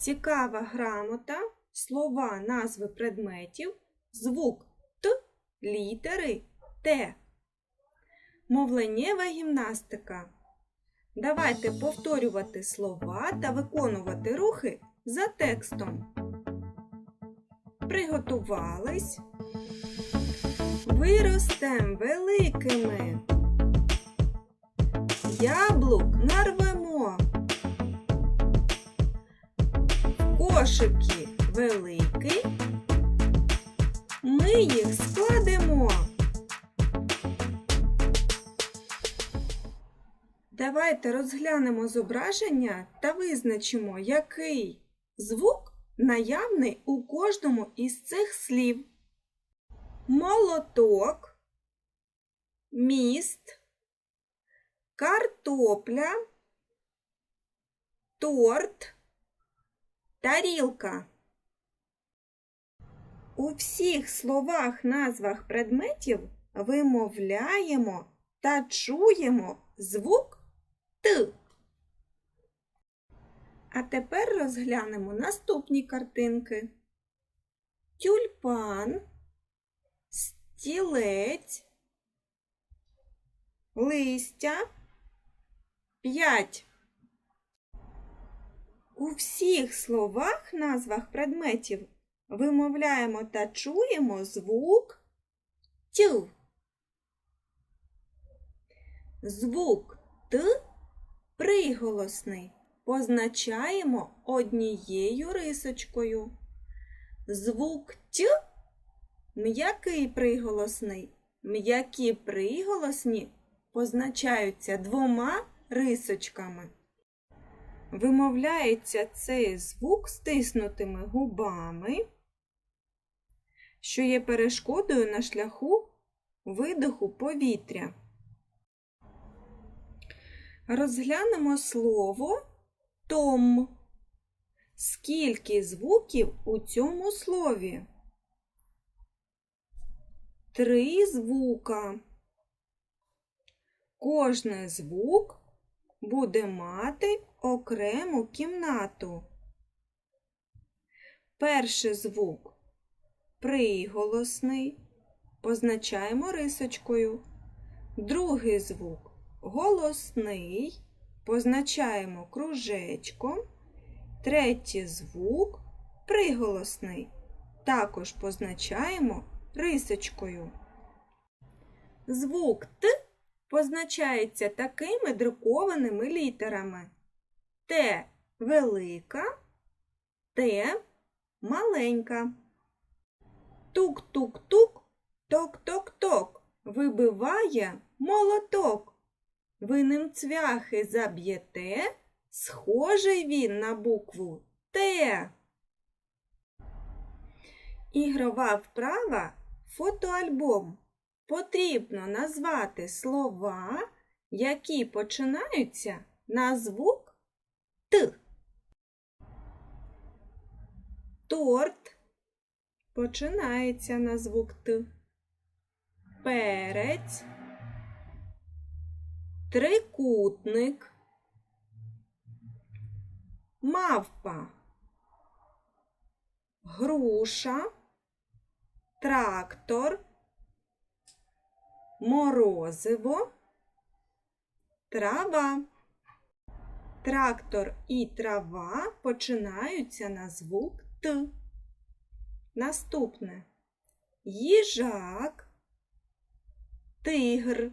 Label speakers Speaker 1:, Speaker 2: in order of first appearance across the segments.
Speaker 1: Цікава грамота, слова, назви предметів, звук Т, літери Т. Мовленнєва гімнастика. Давайте повторювати слова та виконувати рухи за текстом. Приготувались. Виростем великими. Яблук кошики великий. Ми їх складемо. Давайте розглянемо зображення та визначимо, який звук наявний у кожному із цих слів. Молоток, міст, картопля, торт, тарілка. У всіх словах, назвах предметів вимовляємо та чуємо звук Т. А тепер розглянемо наступні картинки. Тюльпан, стілець, листя, п'ять. У всіх словах, назвах предметів вимовляємо та чуємо звук Тю. Звук Т приголосний позначаємо однією рисочкою. Звук Т м'який приголосний. М'які приголосні позначаються двома рисочками. Вимовляється цей звук стиснутими губами, що є перешкодою на шляху видоху повітря. Розглянемо слово том. Скільки звуків у цьому слові? Три звука. Кожний звук буде мати окрему кімнату. Перший звук приголосний. Позначаємо рисочкою. Другий звук голосний. Позначаємо кружечком. Третій звук приголосний. Також позначаємо рисочкою. Звук Т позначається такими друкованими літерами. Т велика, Т маленька. Тук-тук-тук, ток-ток-ток, вибиває молоток. Ви ним цвяхи заб'єте, схожий він на букву Т. Ігрова вправа фотоальбом. Потрібно назвати слова, які починаються на звук Т. Торт. Починається на звук Т. Перець, трикутник, мавпа, груша, трактор, морозиво, трава. Трактор і трава починаються на звук Т. Наступне їжак, тигр,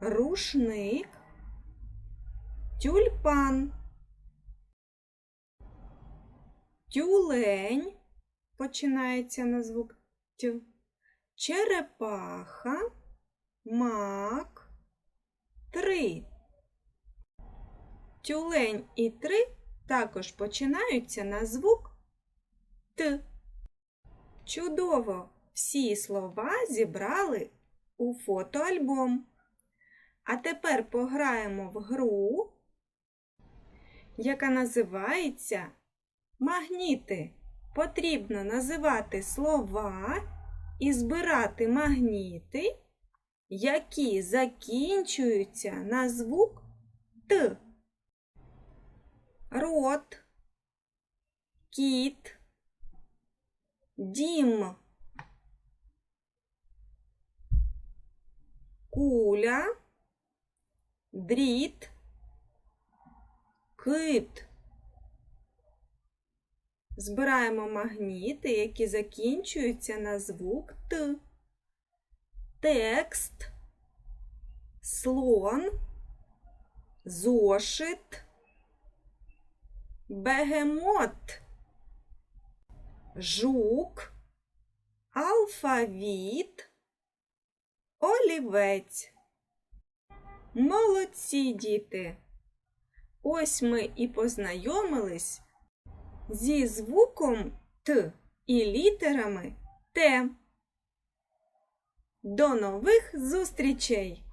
Speaker 1: рушник, тюльпан, тюлень починається на звук Т, черепаха, мак, три. Тюлень і три також починаються на звук Т. Чудово! Всі слова зібрали у фотоальбом. А тепер пограємо в гру, яка називається Магніти. Потрібно називати слова і збирати магніти, які закінчуються на звук Т. Рот, кіт, дім, куля, дріт, кит. Збираємо магніти, які закінчуються на звук Т. Текст, слон, зошит, бегемот, жук, алфавіт, олівець. Молодці діти! Ось ми і познайомились зі звуком Т і літерами Т. До нових зустрічей!